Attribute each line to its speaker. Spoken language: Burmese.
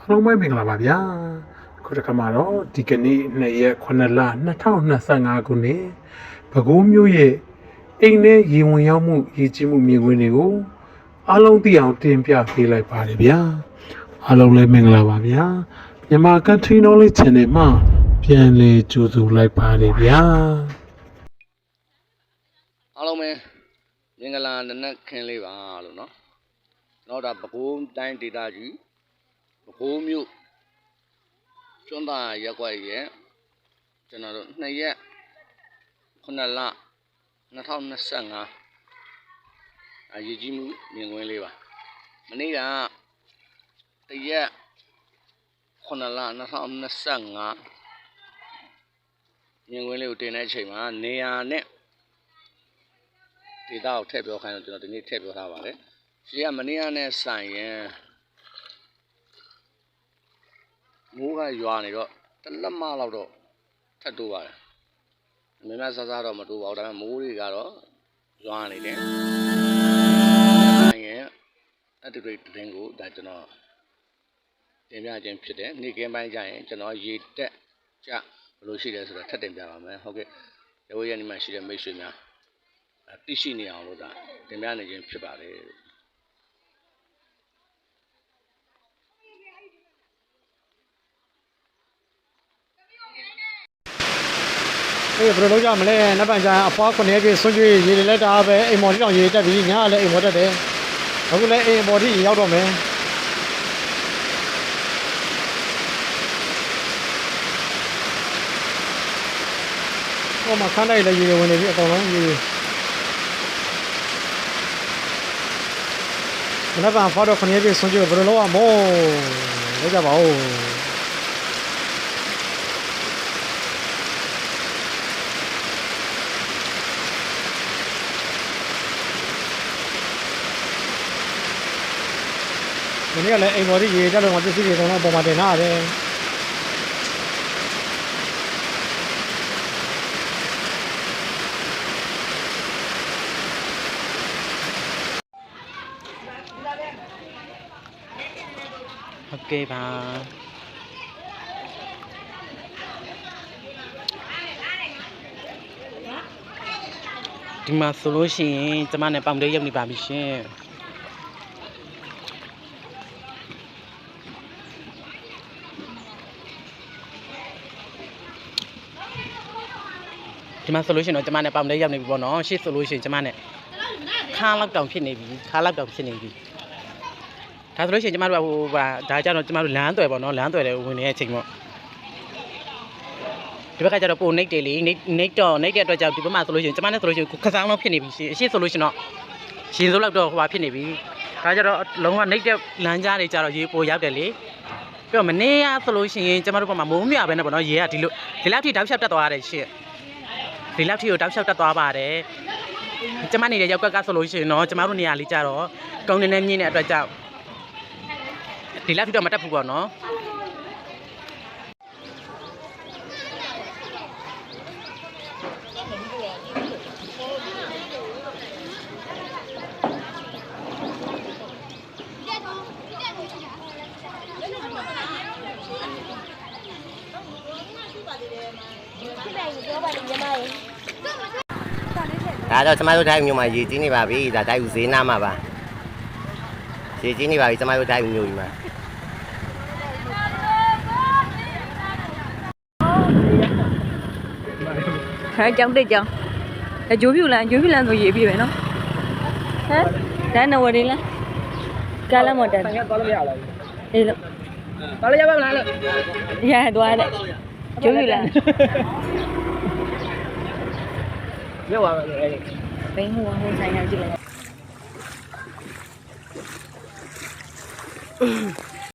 Speaker 1: အားလုံးပဲမင်္ဂလာပါဗျာခုတစ်ခါမှာတော့ဒီကနေ့2ရက်9လ2025ခုနှစ်ပဲခူးမြို့ရဲ့အိမ်နဲ့ရေဝင်ရောက်မှုရည်ကြီးမှုမြင်ကွင်းတွေကိုအားလုံးသိအောင်တင်ပြပေးလိုက်ပါတယ်ဗျာအားလုံးလည်းမင်္ဂလာပါဗျာမြန်မာ Country Knowledge Channel မှာပြန်လည်ကြိုဆိုလိုက်ပါတယ်ဗျာ
Speaker 2: အားလုံးပဲမင်္ဂလာနနက်ခင်းလေးပါလို့နော်ကျွန်တော်ဒါပဲခူးတိုင်းဒေသကြီးပဲ ခူးမြို့ကျွန်းသားရက်ကွက်ရဲ့ကျွန်တော်တို့2ရက်9လ2025အရေးကြီးမှုမြင်ကွင်းလေးပါမနေ့ကတရက်9လ2025မြင်ကွင်းလေးကိုတင်တဲ့အချိန်မှာနေရာနဲ့ဒေတာကိုထည့်ပြောခိုင်းတော့ကျွန်တော်ဒီနေ့ထည့်ပြောထားပါတယ်။ရှိကမနေ့ကနဲ့ဆိုင်ရင် မိုးကရွာနေတော့တလက်မလောက်တော့ထပ်တိုးပါတယ်။မင်းမဆဆတော့မတိုးပါဘူးဒါပေမဲ့မိုးတွေကတော့ရွာနေတယ်။ဆိုင်ရင်အတူတူတင်းကိုဒါကျွန်တော်တင်ပြခြင်းဖြစ်တယ်။နေ့ကင်းပိုင်းကျရင်ကျွန်တော်ရေတက်ကြဘယ်လိုရှိလဲဆိုတော့ထပ်တင်ပြပါမယ်။ဟုတ်ကဲ့။ရေဝရနေမှရှိတဲ့မိတ်ဆွေများအသိရှိနေအောင်လို့ဒါတင်ပြနေခြင်းဖြစ်ပါတယ်
Speaker 3: အေးဘယ်လိုလုပ်ကြမလဲနက်ပန်ကျရင်အဖွား9ရက်ပြည့်ဆွန့်ကျွေးရေတွေလက်တာပဲအိမ်မော်တိတောင်ရေတက်ပြီးညကလည်းအိမ်မော်တက်တယ်အခုလည်းအိမ်မော်တိရေရောက်တော့မယ်ဟိုမှာခန်းတိုက်လည်းရေတွေဝင်နေပြီအကုန်လုံးရေနက်ပန်အဖွားတော့9ရက်ပြည့်ဆွန့်ကျွေးဘယ်လိုလုပ်ရမလဲလုပ်ကြပါဦး ဒီနေ့ကလည်းအိမ်ပေါ်ที่ရေတက်တော့ငါပစ္စည်းတွေအကုန်လုံးအပေါ်မှာတင်ထားရတယ်ဟုတ်ကဲ့ပါဒီမှာဆိုလို့ရှိရင်ကျမနဲ့ပေါင်လေးရောက်နေပါပြီရှင် ဒီမှာဆိုလို့ရှိရင်တော့ကျမနဲ့ပေါင်လေးရောက်နေပြီပေါ့နော်ရှေ့ဆိုလို့ရှိရင်ကျမနဲ့ခါလောက်တောင်ဖြစ်နေပြီခါလောက်တောင်ဖြစ်နေပြီဒါဆိုလို့ရှိရင်ကျမတို့ကဟိုဟာဒါကြတော့ကျမတို့လမ်းသွယ်ပေါ့နော်လမ်းသွယ်တယ်ဝင်နေတဲ့အချိန်ပေါ့ဒီဘက်ကကျတော့ပိုနှိတ်တယ်လေနှိတ်နှိတ်တော့နှိတ်တဲ့အတွက်ကြောင့်ဒီဘက်မှာဆိုလို့ရှိရင်ကျမနဲ့ဆိုလို့ရှိရင်ခစားလောက်ဖြစ်နေပြီရှေ့အရှိဆိုလို့ရှိရင်တော့ရှင်စိုးလောက်တော့ဟိုဟာဖြစ်နေပြီဒါကြတော့လုံးဝနှိတ်တဲ့လမ်းကြားတွေကြတော့ရေပိုရောက်တယ်လေပြီးတော့မနေ့ကဆိုလို့ရှိရင်ကျမတို့ဘက်မှာမိုးမြပဲနဲ့ပေါ့နော်ရေကဒီလိုဒီလောက်ထိတောက်လျှောက်တက်သွားရတယ်ရှေ့ ဒီလောက်ထိကိုတောက်လျှောက်တက်သွားပါတယ်ကျမနေတဲ့ရောက်ကွက်ကဆိုလို့ရှိရင်တော့ကျမတို့နေရာလေးကြတော့ကောင်းနေနေမြင့်တဲ့အတွက်ကြောင့်ဒီလောက်ထိတော့မတက်ဘူးပေါ့နော်
Speaker 4: ဒါတော့ကျမတို့တိုင်းမြို့မှာရေကြီးနေပါပြီဒါတိုင်းဦးဈေးနားမှာပါရေကြီးနေပါပြီကျမတို့တိုင်းဦးမြို့ကြီးမှာ
Speaker 5: ဟဲ့ကြောင်းတက်ကြောင်းအကျိုးပြူလန်အကျိုးပြူလန်ဆိုရေးပြပဲနော်ဟမ်ဒါနဝရင်းလားကာလမော်တက်ဆိုင်ကသွားလို့မရလားအေးလို့သွားလို့ရပါမလားလို့ရသွားတယ် ကျိုးပြူလန်မြောက်ပါမယ်အဲ့ဘိန်းဟို